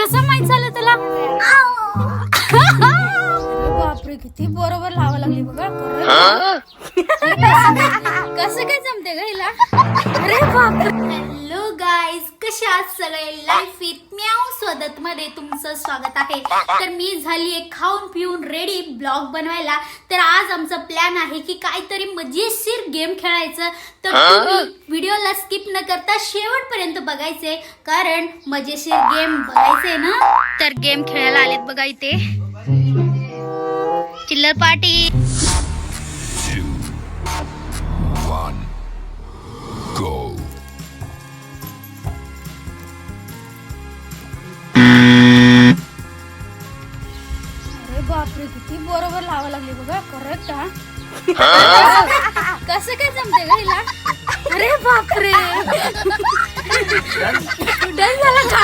कसं माहीत झालं तुला? अरे बापरे किती बरोबर लावा लागली बघा. कसं काय जमते ग हिला? अरे बापरे. हॅलो गाईज कसे आहात सगळे लाईफ विथ म्याव स्वदत मध्ये तुमचं स्वागत आहे. तर मी झाली आहे खाऊन पिऊन रेडी ब्लॉग बनवायला. तर आज आमचा प्लॅन आहे की काहीतरी मजेशीर गेम खेळायचं. तर तुम्ही व्हिडिओला स्किप न करता शेवटपर्यंत बघायचे. कारण मजेशीर गेम बघायचे ना? तर गेम खेळायला आलेत बघा इथे. चिल्लर पार्टी! अरे बापरे किती बरोबर लावा लागली बघा करेक्ट हा कसं काय जमते ग हिला अरे बापरे डन झाला का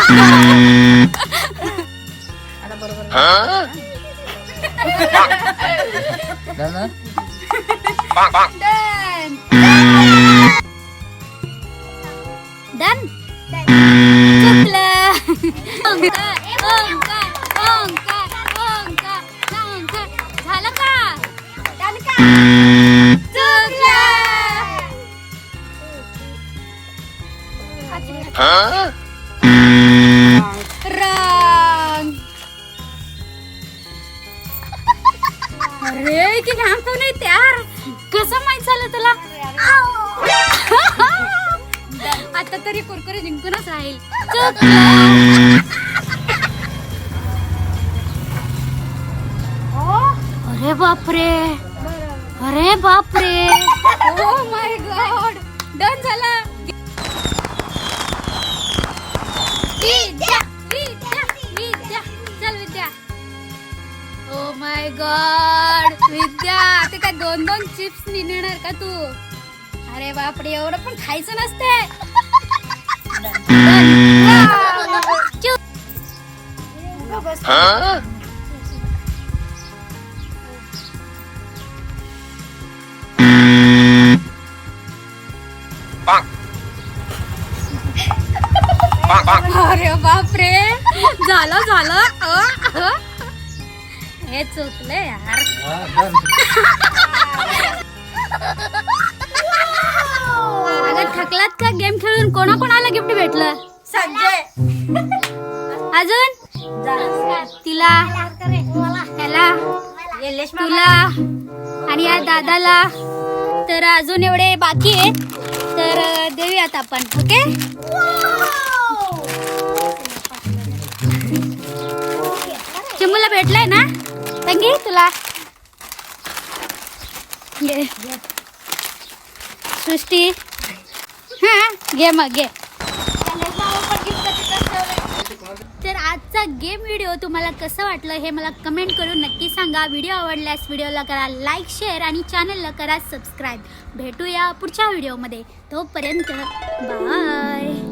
डन डन चुकलं ओंकार ओंकार ओंकार झालं रंग अरे की घाम कोण आहे त्यार कसं माहीत झालं तुला आता तरी कुरकुरे जिंकूनच राहील अरे बापरे अरे बापरे. ओ माय गॉड डन झाला. विद्या विद्या विद्या. चल विद्या. ओ माय गॉड विद्या ते काय दोन दोन चिप्स नेणार का तू? अरे बापरे एवढं पण खायचं नसते. चुप. अरे बापरे. झालं झालं. अ, अ. हे चुकलं यार. अगं थकलात का? गेम खेळून कोणा कोणाला गिफ्ट भेटलं? संजय. अजून? तिला त्याला तुला आणि या दादाला. तर अजून एवढे बाकी आहेत. तर अं, देऊयात आपण ओके? चिमूला भेटलाय ना? तंगी तुला? घे. सृष्टी. हा घे मग घे. तर आजचा गेम व्हिडिओ तुम्हाला कसं वाटलं हे मला कमेंट करून नक्की सांगा. व्हिडिओ आवडल्यास व्हिडिओला करा लाईक शेअर आणि चॅनलला करा सबस्क्राईब भेटूया पुढच्या व्हिडिओमध्ये तोपर्यंत बाय